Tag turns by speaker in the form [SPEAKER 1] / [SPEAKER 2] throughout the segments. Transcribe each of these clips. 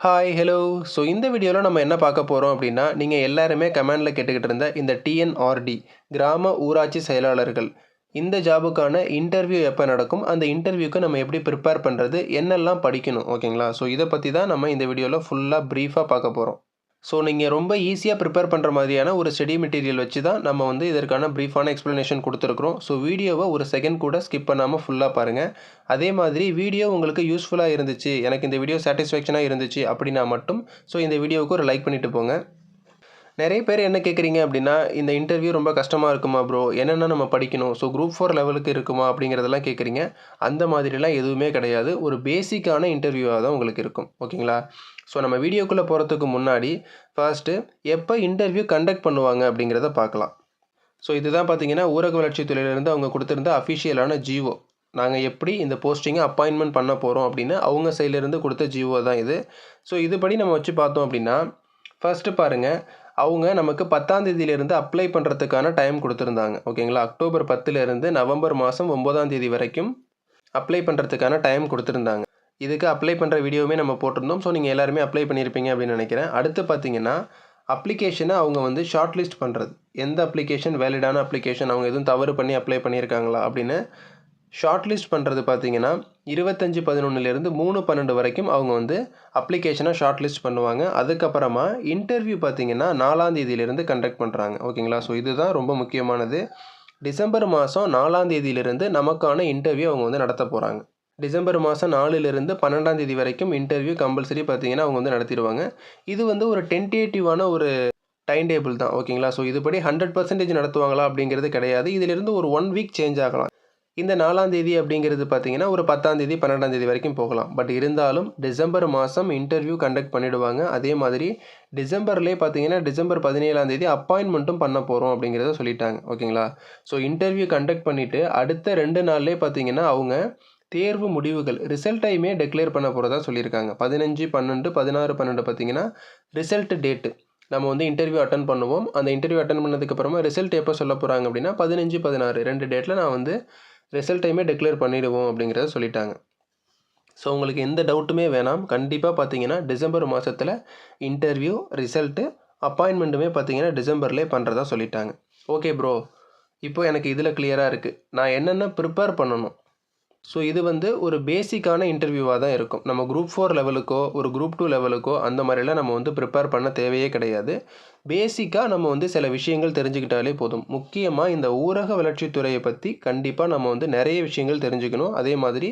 [SPEAKER 1] Hi hello so இந்த வீடியோவில் நம்ம என்ன பார்க்க போகிறோம் அப்படின்னா நீங்கள் எல்லாருமே கமெண்டில் கேட்டுக்கிட்டு இருந்த இந்த டிஎன்ஆர்டி கிராம ஊராட்சி செயலாளர்கள். இந்த ஜாபுக்கான இன்டர்வியூ எப்போ நடக்கும்? அந்த இன்டர்வியூக்கு நம்ம எப்படி ப்ரிப்பேர் பண்ணுறது என்னெல்லாம் படிக்கணும்? ஓகேங்களா? ஸோ இதை பற்றி தான் நம்ம இந்த வீடியோவில் ஃபுல்லாக ப்ரீஃபாக பார்க்க போகிறோம் ஸோ நீங்கள் ரொம்ப ஈஸியாக ப்ரிப்பேர் பண்ணுற மாதிரியான ஒரு ஸ்டடி மெட்டீரியல் வச்சு தான் நம்ம வந்து இதற்கான ப்ரீஃபான எக்ஸ்ப்ளனேஷன் கொடுத்துருக்குறோம். ஸோ வீடியோவை ஒரு செகண்ட் கூட ஸ்கிப் பண்ணாமல் ஃபுல்லாக பாருங்கள் அதே மாதிரி வீடியோ உங்களுக்கு யூஸ்ஃபுல்லாக இருந்துச்சு எனக்கு இந்த வீடியோ சாட்டிஸ்ஃபேக்ஷனாக இருந்துச்சு அப்படின்னா மட்டும் ஸோ இந்த வீடியோவுக்கு ஒரு லைக் பண்ணிவிட்டு போங்க. நிறைய பேர் என்ன கேட்குறீங்க அப்படின்னா இந்த இன்டர்வியூ ரொம்ப கஷ்டமாக இருக்குமா ப்ரோ என்னென்ன நம்ம படிக்கணும்? ஸோ குரூப் ஃபோர் லெவலுக்கு இருக்குமா? அப்படிங்கிறதெல்லாம் கேட்குறீங்க அந்த மாதிரிலாம் எதுவுமே கிடையாது. ஒரு பேசிக்கான இன்டர்வியூவாக தான் உங்களுக்கு இருக்கும். ஓகேங்களா? ஸோ நம்ம வீடியோக்குள்ளே போகிறதுக்கு முன்னாடி ஃபர்ஸ்ட்டு எப்போ இன்டர்வியூ கண்டக்ட் பண்ணுவாங்க அப்படிங்கிறத பார்க்கலாம். ஸோ இதுதான் பார்த்தீங்கன்னா ஊரக வளர்ச்சித்துறையிலேருந்து அவங்க கொடுத்துருந்த அஃபிஷியலான ஜிஓ நாங்கள் எப்படி இந்த போஸ்டிங்கை அப்பாயின்மெண்ட் பண்ண போகிறோம் அப்படின்னு அவங்க சைட்லேருந்து கொடுத்த ஜிஓ தான் இது. ஸோ இதுபடி நம்ம வச்சு பார்த்தோம் அப்படின்னா ஃபர்ஸ்ட்டு பாருங்கள் அவங்க நமக்கு பத்தாம் தேதியிலேருந்து அப்ளை பண்ணுறதுக்கான டைம் கொடுத்துருந்தாங்க. ஓகேங்களா அக்டோபர் பத்துலேருந்து நவம்பர் மாதம் ஒம்பதாம் தேதி வரைக்கும் அப்ளை பண்ணுறதுக்கான டைம் கொடுத்துருந்தாங்க. இதுக்கு அப்ளை பண்ணுற வீடியோவுமே நம்ம போட்டிருந்தோம். ஸோ நீங்கள் எல்லாருமே அப்ளை பண்ணியிருப்பீங்க அப்படின்னு நினைக்கிறேன். அடுத்து பார்த்தீங்கன்னா அப்ளிகேஷனை அவங்க வந்து ஷார்ட் லிஸ்ட் பண்ணுறது எந்த அப்ளிகேஷன் வேலிடான அப்ளிகேஷன் அவங்க எதுவும் தவறு பண்ணி அப்ளை பண்ணியிருக்காங்களா அப்படின்னு ஷார்ட் லிஸ்ட் பண்ணுறது பார்த்தீங்கன்னா இருபத்தஞ்சி பதினொன்றுலேருந்து மூணு பன்னெண்டு வரைக்கும் அவங்க வந்து அப்ளிகேஷனை ஷார்ட் லிஸ்ட் பண்ணுவாங்க. அதுக்கப்புறமா இன்டர்வியூ பார்த்தீங்கன்னா நாலாந்தேதியிலேருந்து கண்டக்ட் பண்ணுறாங்க ஓகேங்களா ஸோ இதுதான் ரொம்ப முக்கியமானது. டிசம்பர் மாதம் நாலாந்தேதியிலிருந்து நமக்கான இன்டர்வியூ அவங்க வந்து நடத்த போகிறாங்க டிசம்பர் மாதம் நாலுலேருந்து பன்னெண்டாம் தேதி வரைக்கும் இன்டர்வியூ கம்பல்சரி பார்த்தீங்கன்னா அவங்க வந்து நடத்திடுவாங்க. இது வந்து ஒரு டென்டேட்டிவான ஒரு டைம் டேபிள் தான் ஓகேங்களா ஸோ இதுபடி ஹண்ட்ரட் பர்சன்டேஜ் நடத்துவாங்களா அப்படிங்கிறது கிடையாது. இதிலிருந்து ஒரு ஒன் வீக் சேஞ்ச் ஆகலாம். இந்த நாலாம் தேதி அப்படிங்கிறது பார்த்தீங்கன்னா ஒரு பத்தாம் தேதி பன்னெண்டாம் தேதி வரைக்கும் போகலாம். பட் இருந்தாலும் டிசம்பர் மாதம் இன்டர்வியூ கண்டக்ட் பண்ணிவிடுவாங்க அதே மாதிரி டிசம்பர்லேயே பார்த்தீங்கன்னா டிசம்பர் பதினேழாம் தேதி அப்பாயின்மெண்ட்டும் பண்ண போகிறோம் அப்படிங்கிறத சொல்லிட்டாங்க. ஓகேங்களா? ஸோ இன்டர்வியூ கண்டக்ட் பண்ணிவிட்டு அடுத்த ரெண்டு நாள்லேயே பார்த்தீங்கன்னா அவங்க தேர்வு முடிவுகள் ரிசல்ட்டையுமே டிக்ளேர் பண்ண போகிறதா சொல்லியிருக்காங்க. பதினஞ்சு பன்னெண்டு பதினாறு பன்னெண்டு பார்த்தீங்கன்னா ரிசல்ட் டேட்டு நம்ம வந்து இன்டர்வியூ அட்டன் பண்ணுவோம். அந்த இன்டர்வியூ அட்டன் பண்ணதுக்கப்புறமா ரிசல்ட் எப்போ சொல்ல போகிறாங்க அப்படின்னா பதினஞ்சு பதினாறு ரெண்டு டேட்டில் நான் வந்து ரிசல்ட்டையுமே டிக்ளேர் பண்ணிடுவோம் அப்படிங்கிறத சொல்லிட்டாங்க. ஸோ உங்களுக்கு எந்த டவுட்டுமே வேணாம். கண்டிப்பாக பார்த்தீங்கன்னா டிசம்பர் மாதத்தில் இன்டர்வியூ ரிசல்ட்டு அப்பாயின்மெண்ட்டுமே பார்த்தீங்கன்னா டிசம்பர்லேயே பண்ணுறதா சொல்லிட்டாங்க. ஓகே ப்ரோ இப்போ எனக்கு இதில் கிளியராக இருக்குது நான் என்னென்ன ப்ரிப்பேர் பண்ணணும்? ஸோ இது வந்து ஒரு பேசிக்கான இன்டர்வியூவாக தான் இருக்கும். நம்ம குரூப் ஃபோர் லெவலுக்கோ ஒரு குரூப் டூ லெவலுக்கோ அந்த மாதிரிலாம் நம்ம வந்து ப்ரிப்பேர் பண்ண தேவையே கிடையாது. பேசிக்காக நம்ம வந்து சில விஷயங்கள் தெரிஞ்சுக்கிட்டாலே போதும். முக்கியமாக இந்த ஊரக வளர்ச்சித்துறையை பற்றி கண்டிப்பாக நம்ம வந்து நிறைய விஷயங்கள் தெரிஞ்சுக்கணும். அதே மாதிரி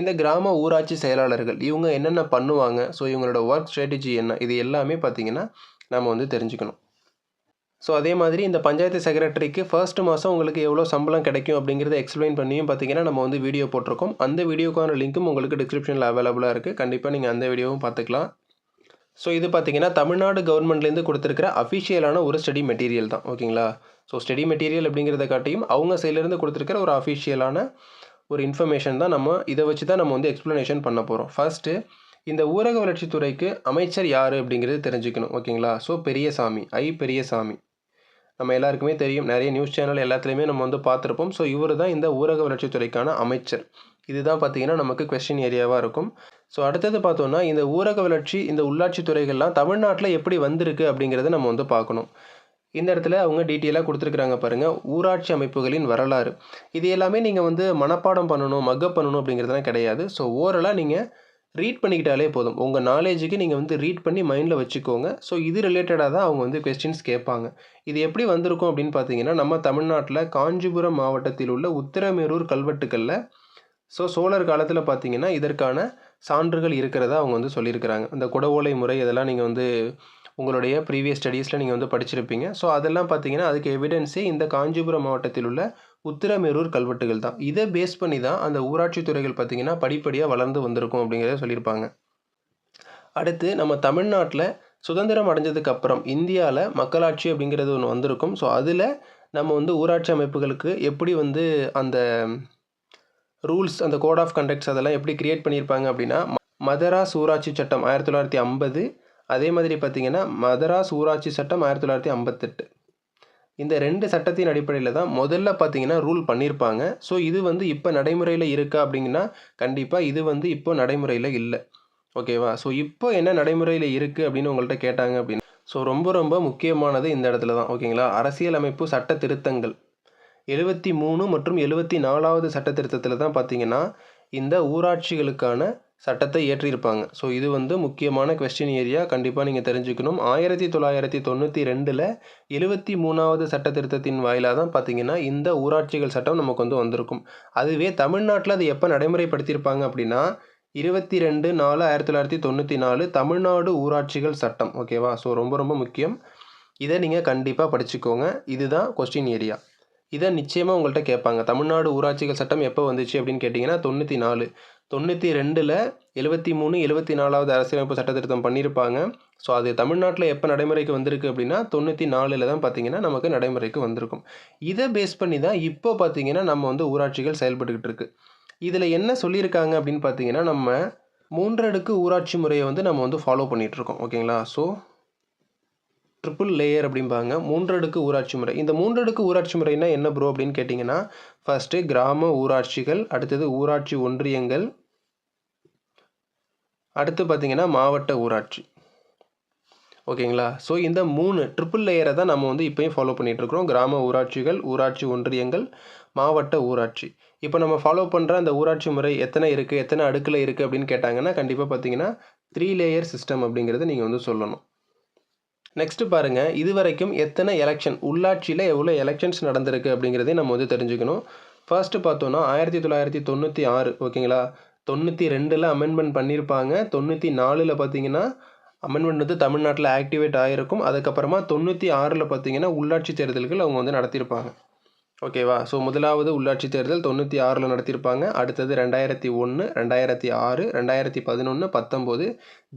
[SPEAKER 1] இந்த கிராம ஊராட்சி செயலாளர்கள் இவங்க என்னென்ன பண்ணுவாங்க? ஸோ இவங்களோட ஒர்க் ஸ்ட்ராட்டஜி என்ன? இது எல்லாமே பார்த்திங்கன்னா நம்ம வந்து தெரிஞ்சுக்கணும். ஸோ அதே மாதிரி இந்த பஞ்சாயத்து செக்ரட்டரிக்கு ஃபர்ஸ்ட் மாதம் உங்களுக்கு எவ்வளோ சம்பளம் கிடைக்கும் அப்படிங்கிறத எக்ஸ்பிளைன் பண்ணியும் பார்த்தீங்கன்னா நம்ம வந்து வீடியோ போட்டிருக்கோம். அந்த வீடியோக்கான லிங்க்கும் உங்களுக்கு டிஸ்கிரிப்ஷனில் அவைலபிளாக இருக்குது கண்டிப்பாக நீங்கள் அந்த வீடியோவும் பார்த்துக்கலாம். ஸோ இது பார்த்தீங்கன்னா தமிழ்நாடு கவர்மெண்ட்லேருந்து கொடுத்துருக்கிற அஃபிஷியலான ஒரு ஸ்டடி மெட்டீரியல் தான். ஓகேங்களா? ஸோ ஸ்டடி மெட்டீரியல் அப்படிங்கிறத காட்டியும் அவங்க சைட்லேருந்து கொடுத்துருக்கிற ஒரு அஃபிஷியலான ஒரு இன்ஃபர்மேஷன் தான் நம்ம இதை வச்சு தான் நம்ம வந்து எக்ஸ்ப்ளனேஷன் பண்ண போகிறோம் ஃபஸ்ட்டு இந்த ஊரக வளர்ச்சித்துறைக்கு அமைச்சர் யார் அப்படிங்கிறது தெரிஞ்சுக்கணும். ஓகேங்களா? So Periyasamy I. பெரியசாமி. நம்ம எல்லாருக்குமே தெரியும். நிறைய நியூஸ் சேனல் எல்லாத்துலேயுமே நம்ம வந்து பார்த்துருப்போம். ஸோ இவர் தான் இந்த ஊரக வளர்ச்சித்துறைக்கான அமைச்சர். இதுதான் பார்த்தீங்கன்னா நமக்கு கொஸ்டின் ஏரியாவாக இருக்கும். ஸோ அடுத்தது பார்த்தோன்னா இந்த ஊரக வளர்ச்சி இந்த உள்ளாட்சி துறைகள்லாம் தமிழ்நாட்டில் எப்படி வந்திருக்கு அப்படிங்கிறத நம்ம வந்து பார்க்கணும். இந்த இடத்துல அவங்க டீட்டெயிலாக கொடுத்துருக்குறாங்க பாருங்கள் ஊராட்சி அமைப்புகளின் வரலாறு. இது எல்லாமே நீங்கள் வந்து மனப்பாடம் பண்ணணும் மக்கப் பண்ணணும் அப்படிங்கிறதுலாம் கிடையாது. ஸோ ஓரலாக நீங்கள் ரீட் பண்ணிக்கிட்டாலே போதும். உங்கள் நாலேஜுக்கு நீங்கள் வந்து ரீட் பண்ணி மைண்டில் வச்சுக்கோங்க. ஸோ இது ரிலேட்டடாக தான் அவங்க வந்து கொஸ்டின்ஸ் கேட்பாங்க. இது எப்படி வந்திருக்கும் அப்படின்னு பார்த்தீங்கன்னா நம்ம தமிழ்நாட்டில் காஞ்சிபுரம் மாவட்டத்தில் உள்ள உத்திரமேரூர் கல்வெட்டுக்களில் ஸோ சோழர் காலத்தில் பார்த்தீங்கன்னா இதற்கான சான்றுகள் இருக்கிறதா அவங்க வந்து சொல்லியிருக்கிறாங்க. அந்த குடவோலை முறை இதெல்லாம் நீங்கள் வந்து உங்களுடைய ப்ரீவியஸ் ஸ்டடீஸில் நீங்கள் வந்து படிச்சிருப்பீங்க. ஸோ அதெல்லாம் பார்த்தீங்கன்னா அதுக்கு எவிடன்ஸே இந்த காஞ்சிபுரம் மாவட்டத்தில் உள்ள உத்திரமேரூர் கல்வெட்டுகள் தான். இதை பேஸ் பண்ணி தான் அந்த ஊராட்சி துறைகள் பார்த்திங்கன்னா படிப்படியாக வளர்ந்து வந்திருக்கும் அப்படிங்கிறத சொல்லியிருப்பாங்க. அடுத்து நம்ம தமிழ்நாட்டில் சுதந்திரம் அடைஞ்சதுக்கு அப்புறம் இந்தியாவில் மக்களாட்சி அப்படிங்கிறது ஒன்று வந்திருக்கும். ஸோ அதில் நம்ம வந்து ஊராட்சி அமைப்புகளுக்கு எப்படி வந்து அந்த ரூல்ஸ் அந்த கோட் ஆஃப் கண்டக்ட்ஸ் அதெல்லாம் எப்படி கிரியேட் பண்ணியிருப்பாங்க அப்படின்னா மதராஸ் ஊராட்சி சட்டம் ஆயிரத்தி தொள்ளாயிரத்தி ஐம்பது அதே மாதிரி பார்த்திங்கன்னா மதராஸ் ஊராட்சி சட்டம் ஆயிரத்தி தொள்ளாயிரத்தி ஐம்பத்தெட்டு. இந்த ரெண்டு சட்டத்தின் அடிப்படையில் தான் முதல்ல பார்த்தீங்கன்னா ரூல் பண்ணியிருப்பாங்க ஸோ இது வந்து இப்போ நடைமுறையில் இருக்கா அப்படிங்கன்னா கண்டிப்பாக இது வந்து இப்போ நடைமுறையில் இல்லை. ஓகேவா ஸோ இப்போ என்ன நடைமுறையில் இருக்குது அப்படின்னு உங்கள்கிட்ட கேட்டாங்க அப்படின்னு ஸோ ரொம்ப ரொம்ப முக்கியமானது இந்த இடத்துல தான். ஓகேங்களா அரசியலமைப்பு சட்ட திருத்தங்கள். எழுபத்தி மூணு மற்றும் எழுபத்தி நாலாவது சட்ட திருத்தத்தில் தான் பார்த்தீங்கன்னா இந்த ஊராட்சிகளுக்கான சட்டத்தை ஏற்றியிருப்பாங்க ஸோ இது வந்து முக்கியமான கொஸ்டின் ஏரியா கண்டிப்பாக நீங்கள் தெரிஞ்சுக்கணும். ஆயிரத்தி தொள்ளாயிரத்தி தொண்ணூற்றி ரெண்டில் எழுபத்தி மூணாவது சட்ட திருத்தத்தின் வாயிலாக தான் பார்த்தீங்கன்னா இந்த ஊராட்சிகள் சட்டம் நமக்கு வந்து வந்திருக்கும். அதுவே தமிழ்நாட்டில் அது எப்போ நடைமுறைப்படுத்தியிருப்பாங்க அப்படின்னா இருபத்தி ரெண்டு நாலு ஆயிரத்தி தொள்ளாயிரத்தி தொண்ணூற்றி நாலு தமிழ்நாடு ஊராட்சிகள் சட்டம். ஓகேவா ஸோ ரொம்ப ரொம்ப முக்கியம். இதை நீங்கள் கண்டிப்பாக படிச்சுக்கோங்க. இதுதான் கொஸ்டின் ஏரியா இதை நிச்சயமாக உங்கள்கிட்ட கேட்பாங்க. தமிழ்நாடு ஊராட்சிகள் சட்டம் எப்போ வந்துச்சு அப்படின்னு கேட்டிங்கன்னா தொண்ணூற்றி நாலு. தொண்ணூற்றி ரெண்டில் எழுபத்தி மூணு எழுபத்தி நாலாவது அரசியலமைப்பு சட்ட திருத்தம் பண்ணியிருப்பாங்க. ஸோ அது தமிழ்நாட்டில் எப்போ நடைமுறைக்கு வந்திருக்கு அப்படின்னா தொண்ணூற்றி நாலில் தான் பார்த்தீங்கன்னா நமக்கு நடைமுறைக்கு வந்திருக்கும். இதை பேஸ் பண்ணி தான் இப்போ பார்த்தீங்கன்னா நம்ம வந்து ஊராட்சிகள் செயல்பட்டுக்கிட்டு இருக்குது இதில் என்ன சொல்லியிருக்காங்க அப்படின்னு பார்த்தீங்கன்னா நம்ம மூன்றடுக்கு ஊராட்சி முறையை வந்து நம்ம வந்து ஃபாலோ பண்ணிகிட்ருக்கோம் ஓகேங்களா ஸோ ட்ரிபிள் லேயர் அப்படிம்பாங்க. மூன்றடுக்கு ஊராட்சி முறை. இந்த மூன்றடுக்கு ஊராட்சி முறைனா என்ன ப்ரோ அப்படின்னு கேட்டிங்கன்னா ஃபஸ்ட்டு கிராம ஊராட்சிகள் அடுத்தது ஊராட்சி ஒன்றியங்கள் அடுத்து பார்த்திங்கன்னா மாவட்ட ஊராட்சி. ஓகேங்களா? ஸோ இந்த மூணு ட்ரிபிள் லேயரை தான் நம்ம வந்து இப்போயும் ஃபாலோ பண்ணிகிட்ருக்குறோம் கிராம ஊராட்சிகள் ஊராட்சி ஒன்றியங்கள் மாவட்ட ஊராட்சி. இப்போ நம்ம ஃபாலோ பண்ணுற அந்த ஊராட்சி முறை எத்தனை இருக்குது எத்தனை அடுக்கில் இருக்குது அப்படின்னு கேட்டாங்கன்னா கண்டிப்பாக பார்த்தீங்கன்னா த்ரீ லேயர் சிஸ்டம் அப்படிங்கிறத நீங்கள் வந்து சொல்லணும். நெக்ஸ்ட்டு பாருங்கள் இது வரைக்கும் எத்தனை எலெக்ஷன் உள்ளாட்சியில் எவ்வளோ எலெக்ஷன்ஸ் நடந்திருக்கு அப்படிங்கிறதையும் நம்ம வந்து தெரிஞ்சுக்கணும். ஃபர்ஸ்ட்டு பார்த்தோன்னா ஆயிரத்தி தொள்ளாயிரத்தி தொண்ணூற்றி ஆறு ஓகேங்களா தொண்ணூற்றி ரெண்டில் அமெண்ட்மெண்ட் பண்ணியிருப்பாங்க தொண்ணூற்றி நாலில் பார்த்தீங்கன்னா அமெண்ட்மெண்ட் வந்து தமிழ்நாட்டில் ஆக்டிவேட் ஆகிருக்கும் அதுக்கப்புறமா தொண்ணூற்றி ஆறில் பார்த்தீங்கன்னா உள்ளாட்சி தேர்தல்கள் அவங்க வந்து நடத்தியிருப்பாங்க. ஓகேவா? ஸோ முதலாவது உள்ளாட்சி தேர்தல் தொண்ணூற்றி ஆறில் நடத்தியிருப்பாங்க. அடுத்தது ரெண்டாயிரத்தி ஒன்று ரெண்டாயிரத்தி ஆறு ரெண்டாயிரத்தி பதினொன்று பத்தொம்போது.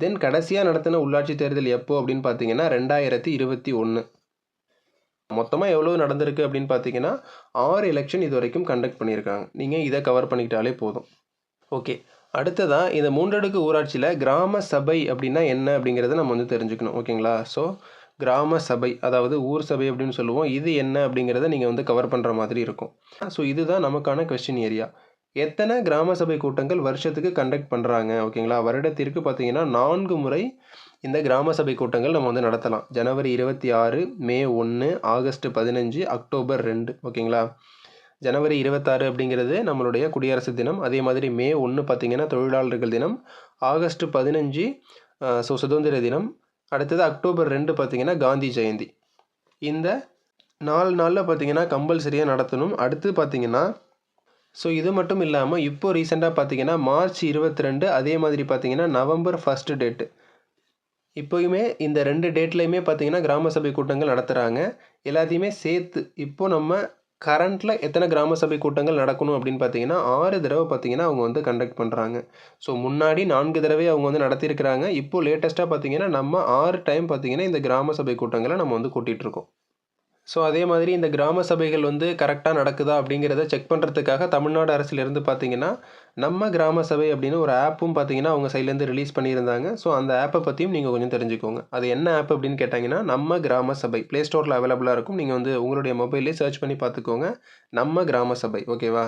[SPEAKER 1] தென் கடைசியாக நடத்தின உள்ளாட்சி தேர்தல் எப்போ அப்படின்னு பார்த்தீங்கன்னா ரெண்டாயிரத்தி இருபத்தி ஒன்று மொத்தமாக எவ்வளோ நடந்திருக்கு அப்படின்னு பார்த்தீங்கன்னா ஆறு எலெக்ஷன் இது வரைக்கும் கண்டக்ட் பண்ணியிருக்காங்க. நீங்கள் இதை கவர் பண்ணிக்கிட்டாலே போதும். ஓகே. அடுத்ததாக இந்த மூன்றடுக்கு ஊராட்சியில் கிராம சபை அப்படின்னா என்ன அப்படிங்கிறத நம்ம வந்து தெரிஞ்சுக்கணும். ஓகேங்களா? ஸோ கிராம சபை அதாவது ஊர் சபை அப்படின்னு சொல்லுவோம். இது என்ன அப்படிங்கிறத நீங்கள் வந்து கவர் பண்ணுற மாதிரி இருக்கும். ஸோ இதுதான் நமக்கான கொஸ்டின் ஏரியா எத்தனை கிராம சபை கூட்டங்கள் வருஷத்துக்கு கண்டக்ட் பண்ணுறாங்க ஓகேங்களா வருடத்திற்கு பார்த்தீங்கன்னா நான்கு முறை இந்த கிராம சபை கூட்டங்கள் நம்ம வந்து நடத்தலாம். ஜனவரி இருபத்தி ஆறு மே ஒன்று ஆகஸ்ட் பதினஞ்சு அக்டோபர் ரெண்டு. ஓகேங்களா ஜனவரி இருபத்தாறு அப்படிங்கிறது நம்மளுடைய குடியரசு தினம். அதே மாதிரி மே ஒன்று பார்த்திங்கன்னா தொழிலாளர்கள் தினம். ஆகஸ்ட் பதினஞ்சு ஸோ சுதந்திர தினம். அடுத்தது அக்டோபர் ரெண்டு பார்த்திங்கன்னா காந்தி ஜெயந்தி. இந்த நாலு நாளில் பார்த்திங்கன்னா கம்பல்சரியாக நடத்தணும். அடுத்து பார்த்திங்கன்னா ஸோ இது மட்டும் இல்லாமல் இப்போது ரீசெண்டாக பார்த்திங்கன்னா மார்ச் இருபத்தி ரெண்டு அதே மாதிரி பார்த்திங்கன்னா நவம்பர் ஃபஸ்ட்டு டேட்டு இப்போயுமே இந்த ரெண்டு டேட்லையுமே பார்த்தீங்கன்னா கிராம சபை கூட்டங்கள் நடத்துகிறாங்க எல்லாத்தையுமே சேர்த்து இப்போது நம்ம கரண்ட்டில் எத்தனை கிராம சபை கூட்டங்கள் நடக்கணும் அப்படின்னு பார்த்தீங்கன்னா ஆறு தடவை பார்த்தீங்கன்னா அவங்க வந்து கண்டக்ட் பண்ணுறாங்க ஸோ முன்னாடி நான்கு தடவை அவங்க வந்து நடத்தியிருக்கிறாங்க. இப்போ லேட்டஸ்ட்டாக பார்த்தீங்கன்னா நம்ம ஆறு டைம் பார்த்தீங்கன்னா இந்த கிராம சபை கூட்டங்களை நம்ம வந்து கூட்டிகிட்ருக்கோம் ஸோ அதே மாதிரி இந்த கிராம சபைகள் வந்து கரெக்டாக நடக்குதா அப்படிங்கிறத செக் பண்ணுறதுக்காக தமிழ்நாடு அரசுலேருந்து பார்த்தீங்கன்னா நம்ம கிராம சபை அப்படின்னு ஒரு ஆப்பும் பார்த்தீங்கன்னா அவங்க சைட்லேருந்து ரிலீஸ் பண்ணியிருந்தாங்க. ஸோ அந்த ஆப்பை பற்றியும் நீங்கள் கொஞ்சம் தெரிஞ்சுக்கோங்க. அது என்ன ஆப் அப்படின்னு கேட்டாங்கன்னா நம்ம கிராம சபை. ப்ளே ஸ்டோரில் அவைலபிளாக இருக்கும். நீங்கள் வந்து உங்களுடைய மொபைல்லே சர்ச் பண்ணி பார்த்துக்கோங்க நம்ம கிராம சபை. ஓகேவா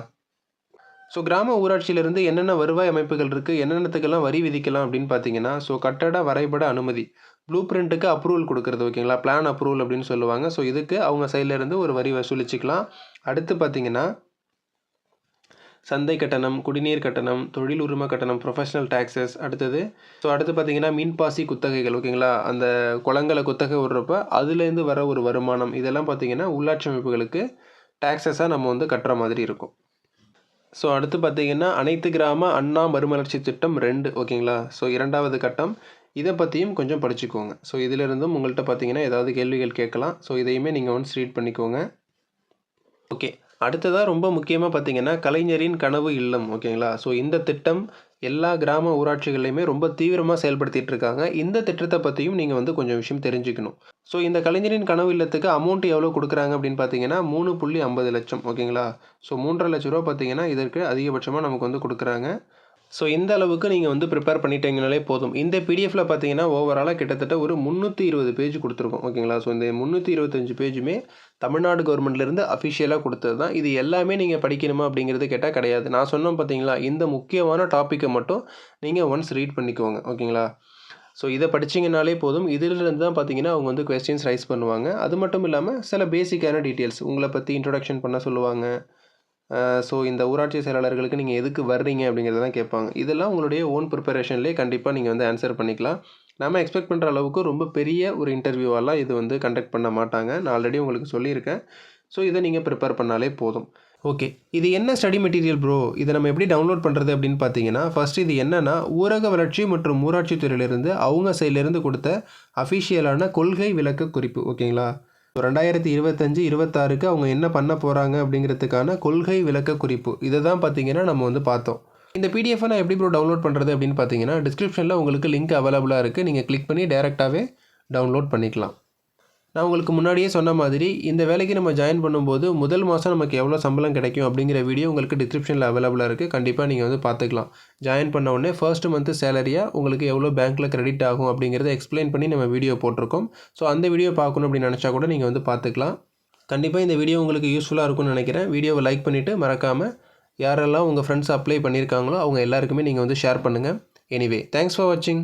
[SPEAKER 1] ஸோ கிராம ஊராட்சியிலிருந்து என்னென்ன வருவாய் அமைப்புகள் இருக்குது என்னென்னத்துக்கெல்லாம் வரி விதிக்கலாம் அப்படின்னு பார்த்தீங்கன்னா ஸோ கட்டட வரைபட அனுமதி. ப்ளூ பிரிண்ட்டுக்கு அப்ரூவல் கொடுக்குறது ஓகேங்களா பிளான் அப்ரூவல் அப்படின்னு சொல்லுவாங்க. ஸோ இதுக்கு அவங்க சைட்லேருந்து ஒரு வரி வசூலிச்சிக்கலாம். அடுத்து பார்த்தீங்கன்னா சந்தை கட்டணம் குடிநீர் கட்டணம் தொழில் உரிமை கட்டணம் ப்ரொஃபஷனல் டேக்ஸஸ் அடுத்தது ஸோ அடுத்து பார்த்தீங்கன்னா மீன்பாசி குத்தகைகள் ஓகேங்களா அந்த குளங்களை குத்தகை விடுறப்ப அதுலேருந்து வர ஒரு வருமானம் இதெல்லாம் பார்த்தீங்கன்னா உள்ளாட்சி அமைப்புகளுக்கு டேக்ஸஸாக நம்ம வந்து கட்டுற மாதிரி இருக்கும். ஸோ அடுத்து பார்த்தீங்கன்னா அனைத்து கிராம அண்ணா மறுமலர்ச்சி திட்டம் ரெண்டு ஓகேங்களா ஸோ இரண்டாவது கட்டம். இதை பற்றியும் கொஞ்சம் படிச்சுக்கோங்க. ஸோ இதிலிருந்தும் உங்கள்கிட்ட பார்த்தீங்கன்னா ஏதாவது கேள்விகள் கேட்கலாம். ஸோ இதையுமே நீங்கள் ஒன்ஸ் ரீட் பண்ணிக்கோங்க. ஓகே அடுத்ததாக ரொம்ப முக்கியமாக பார்த்தீங்கன்னா கலைஞரின் கனவு இல்லம் ஓகேங்களா? ஸோ இந்த திட்டம் எல்லா கிராம ஊராட்சிகள்லையுமே ரொம்ப தீவிரமாக செயல்படுத்திட்டு இருக்காங்க. இந்த திட்டத்தை பற்றியும் நீங்கள் வந்து கொஞ்சம் விஷயம் தெரிஞ்சுக்கணும். ஸோ இந்த கலைஞரின் கனவு இல்லத்துக்கு அமௌண்ட் எவ்வளோ கொடுக்குறாங்க அப்படின்னு பார்த்தீங்கன்னா மூணு புள்ளி ஐம்பது லட்சம் ஓகேங்களா? ஸோ மூன்றரை லட்ச ரூபா பார்த்தீங்கன்னா இதற்கு அதிகபட்சமாக நமக்கு வந்து கொடுக்குறாங்க. ஸோ இந்த அளவுக்கு நீங்கள் வந்து ப்ரிப்பேர் பண்ணிட்டீங்கனாலே போதும். இந்த பிடிஎஃப்பில் பார்த்தீங்கன்னா ஓவராலாக கிட்டத்தட்ட ஒரு முந்நூற்றி இருபது பேஜ் கொடுத்துருக்கோம். ஓகேங்களா ஸோ இந்த முந்நூற்றி இருபத்தஞ்சு பேஜுமே தமிழ்நாடு கவர்மெண்ட்லேருந்து அஃபிஷியலாக கொடுத்தது தான் இது எல்லாமே நீங்கள் படிக்கணுமா அப்படிங்கிறது கேட்டால் கிடையாது. நான் சொன்னோம் பார்த்தீங்களா இந்த முக்கியமான டாப்பிக்கை மட்டும் நீங்கள் ஒன்ஸ் ரீட் பண்ணிக்கோங்க. ஓகேங்களா ஸோ இதை படிச்சிங்கனாலே போதும். இதிலிருந்து தான் பார்த்தீங்கன்னா அவங்க வந்து கொஸ்டின்ஸ் ரைஸ் பண்ணுவாங்க. அது மட்டும் இல்லாமல் சில பேசிக்கான டீட்டெயில்ஸ் உங்களை பற்றி இன்ட்ரொடக்ஷன் பண்ண சொல்லுவாங்க. ஸோ இந்த ஊராட்சி செயலாளர்களுக்கு நீங்கள் எதுக்கு வர்றீங்க அப்படிங்கிறத தான் கேட்பாங்க. இதெல்லாம் உங்களுடைய ஓன் ப்ரிப்பரேஷன்லேயே கண்டிப்பாக நீங்கள் வந்து ஆன்சர் பண்ணிக்கலாம். நம்ம எக்ஸ்பெக்ட் பண்ணுற அளவுக்கு ரொம்ப பெரிய ஒரு இன்டர்வியூவெல்லாம் இது வந்து கண்டக்ட் பண்ண மாட்டாங்க. நான் ஆல்ரெடி உங்களுக்கு சொல்லியிருக்கேன். ஸோ இதை நீங்கள் ப்ரிப்பேர் பண்ணாலே போதும். ஓகே இது என்ன ஸ்டடி மெட்டீரியல் ப்ரோ இதை நம்ம எப்படி டவுன்லோட் பண்ணுறது அப்படின்னு பார்த்தீங்கன்னா ஃபஸ்ட் இது என்னென்னா ஊரக வளர்ச்சி மற்றும் ஊராட்சித்துறையிலிருந்து அவங்க சைட்லேருந்து கொடுத்த அஃபிஷியலான கொள்கை விளக்க குறிப்பு. ஓகேங்களா ரெண்டாயிரத்தி இருபத்தஞ்சு இருபத்தாறுக்கு அவங்க என்ன பண்ண போகிறாங்க அப்படிங்கிறதுக்கான கொள்கை விளக்க குறிப்பு. இதை தான் பார்த்தீங்கன்னா நம்ம வந்து பார்த்தோம். இந்த பிடிஎஃப் நான் எப்படி ப்ரோ டவுன்லோட் பண்ணுறது அப்படின்னு பார்த்தீங்கன்னா டிஸ்கிரிப்ஷனில் உங்களுக்கு லிங்க் அவைலபிளாக இருக்குது நீங்கள் கிளிக் பண்ணி டேரெக்டாகவே டவுன்லோட் பண்ணிக்கலாம். நான் உங்களுக்கு முன்னாடியே சொன்ன மாதிரி இந்த வேலைக்கு நம்ம ஜாயின் பண்ணும்போது முதல் மாதம் நமக்கு எவ்வளோ சம்பளம் கிடைக்கும் அப்படிங்கிற வீடியோ உங்களுக்கு டிஸ்கிரிப்ஷனில் அவைலபிளாக இருக்குது கண்டிப்பாக நீங்கள் வந்து பார்த்துக்கலாம். ஜாயின் பண்ண உடனே ஃபர்ஸ்ட் மந்த்து சேலரியாக உங்களுக்கு எவ்வளோ பேங்க்கில் கிரெடிட் ஆகும் அப்படிங்கிறத எக்ஸ்பிளைன் பண்ணி நம்ம வீடியோ போட்டிருக்கோம். ஸோ அந்த வீடியோ பார்க்கணும் அப்படின்னு நினச்சா கூட நீங்கள் வந்து பார்த்துக்கலாம். கண்டிப்பாக இந்த வீடியோ உங்களுக்கு யூஸ்ஃபுல்லாக இருக்கும்னு நினைக்கிறேன். வீடியோவை லைக் பண்ணிவிட்டு மறக்காமல் யாரெல்லாம் உங்கள் ஃப்ரெண்ட்ஸ் அப்ளை பண்ணியிருக்காங்களோ அவங்க எல்லாருக்குமே நீங்கள் வந்து ஷேர் பண்ணுங்கள் எனிவே தேங்க்ஸ் ஃபார் வாட்சிங்